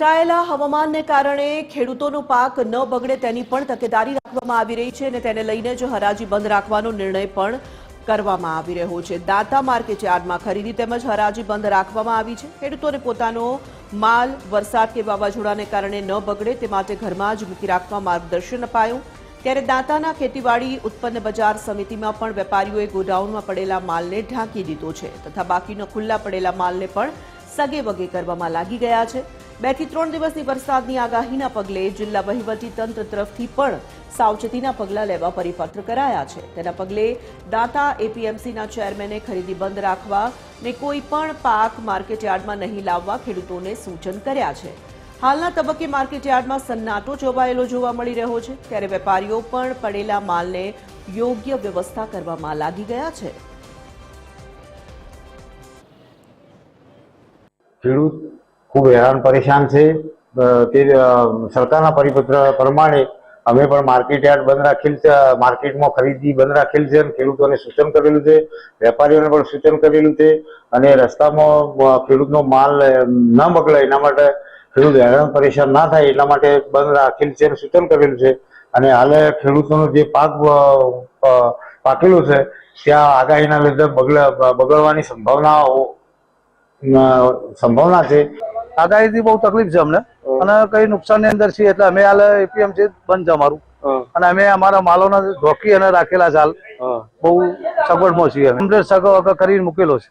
બદલાયેલા હવામાનને કારણે ખેડૂતોનો પાક ન બગડે તેની પણ તકેદારી રાખવામાં આવી રહી છે અને તેને લઈને જ હરાજી બંધ રાખવાનો નિર્ણય પણ કરવામાં આવી રહ્યો છે. દાતા માર્કેટ યાર્ડમાં ખરીદી તેમજ હરાજી બંધ રાખવામાં આવી છે. ખેડૂતોને પોતાનો માલ, વરસાદ કે વાવાઝોડાને કારણે ન બગડે તે માટે ઘરમાં જ મૂકી રાખવા માર્ગદર્શન અપાયું. ત્યારે દાંતાના ખેતીવાડી ઉત્પન્ન બજાર સમિતિમાં પણ વેપારીઓએ ગોડાઉનમાં પડેલા માલને ઢાંકી દીધો છે તથા બાકીનો ખુલ્લા પડેલા માલને પણ સગે વગે કરવામાં લાગી ગયા છે. બેથી ત્રણ દિવસની વરસાદની આગાહીના પગલે જિલ્લા વહીવટી તંત્ર તરફથી પણ સાવચેતીના પગલાં લેવા પરિપત્ર કરાયા છે. તેના પગલે દાતા એપીએમસીના ચેરમેને ખરીદી બંધ રાખવા ને કોઈ પણ પાક માર્કેટ યાર્ડમાં નહીં લાવવા ખેડૂતોને સૂચન કર્યા છે. હાલના તબક્કે માર્કેટયાર્ડમાં સન્નાટો જોવાયેલો જોવા મળી રહ્યો છે. ત્યારે વેપારીઓ પણ પડેલા માલને યોગ્ય વ્યવસ્થા કરવામાં લાગી ગયા છે. ખેડૂત ખૂબ હેરાન પરેશાન છે. તે સરકારના પરિપત્ર પ્રમાણે અમે પણ માર્કેટ યાર્ડ બંધ રાખેલ છે. માર્કેટમાં ખરીદી બંધ રાખેલ છે અને ખેડૂતોને સૂચન કરેલું છે. વેપારીઓને પણ સૂચન કરેલું છે અને રસ્તામાં ખેડૂતનો માલ ન બગડે એના માટે ખેડૂત હેરાન પરેશાન ના થાય એટલા માટે બંધ રાખેલ છે અને સૂચન કરેલું છે. અને હાલે ખેડૂતોનો જે પાક પાકેલો છે ત્યાં આગાહીના લીધે બગડ બગડવાની સંભાવનાઓ અ, સંભાવના છે. આગાહીથી બહુ તકલીફ છે અમને. અને કઈ નુકસાનની અંદર છીએ એટલે અમે હાલ એપીએમસી બંધ છે અમારું. અને અમે અમારા માલોના ઢોકી અને રાખેલા છે હાલ. બહુ સગવડમાં છીએ કમ્પ્લીટ કરીને મૂકેલો છે.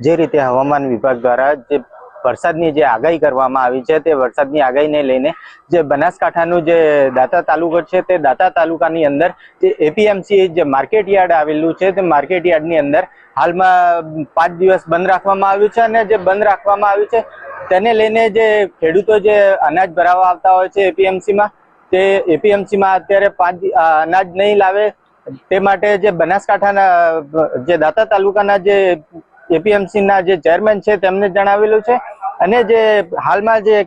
જે રીતે હવામાન વિભાગ દ્વારા જે વરસાદની જે આગાહી કરવામાં આવી છે તે વરસાદની આગાહીને લઈને જે બનાસકાંઠાનું જે દાતા તાલુકો છે તે દાતા તાલુકાની અંદર જે એપીએમસી જે માર્કેટ યાર્ડ આવેલું છે તે માર્કેટ યાર્ડની અંદર હાલમાં પાંચ દિવસ બંધ રાખવામાં આવ્યું છે અને જે બંધ રાખવામાં આવ્યું છે તેને લઈને જે ખેડૂતો જે અનાજ ભરાવા આવતા હોય છે એપીએમસીમાં તે એપીએમસીમાં અત્યારે પાંચ અનાજ નહીં લાવે. તે માટે જે બનાસકાંઠાના, જે દાતા તાલુકાના જે એપીએમસીના જે ચેરમેન છે તેમને જણાવેલું છે અને જે હાલમાં જે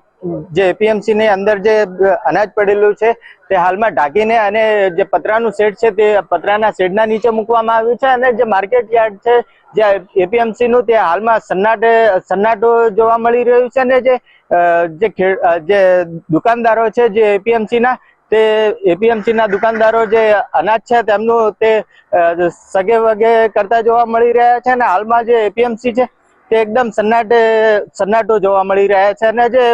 જે એપીએમસી ની અંદર જે અનાજ પડેલું છે, તે હાલમાં ઢાંકીને અને જે પતરાનું શેડ છે, તે પતરાના શેડના નીચે મૂકવામાં આવ્યું છે અને જે માર્કેટ યાર્ડ છે, જે એપીએમસી નું તે હાલમાં સન્નાટે, સન્નાટો જોવા મળી રહ્યું છે અને જે જે દુકાનદારો છે, જે એપીએમસી ના, તે એપીએમસી ના દુકાનદારો જે અનાજ છે, તેમનું તે સગે વગે કરતા જોવા મળી રહ્યા છે અને હાલમાં જે એપીએમસી છે તે એકદમ સન્નાટે, સન્નાટો જોવા મળી રહ્યા છે. અને જે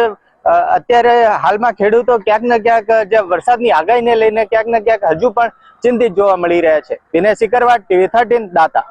અત્યારે હાલમાં ખેડૂતો ક્યાંક ને ક્યાંક જે વરસાદની આગાહીને લઈને ક્યાંક ને ક્યાંક હજુ પણ ચિંતિત જોવા મળી રહ્યા છે. Vinay Sikarwad TV thirteen Data.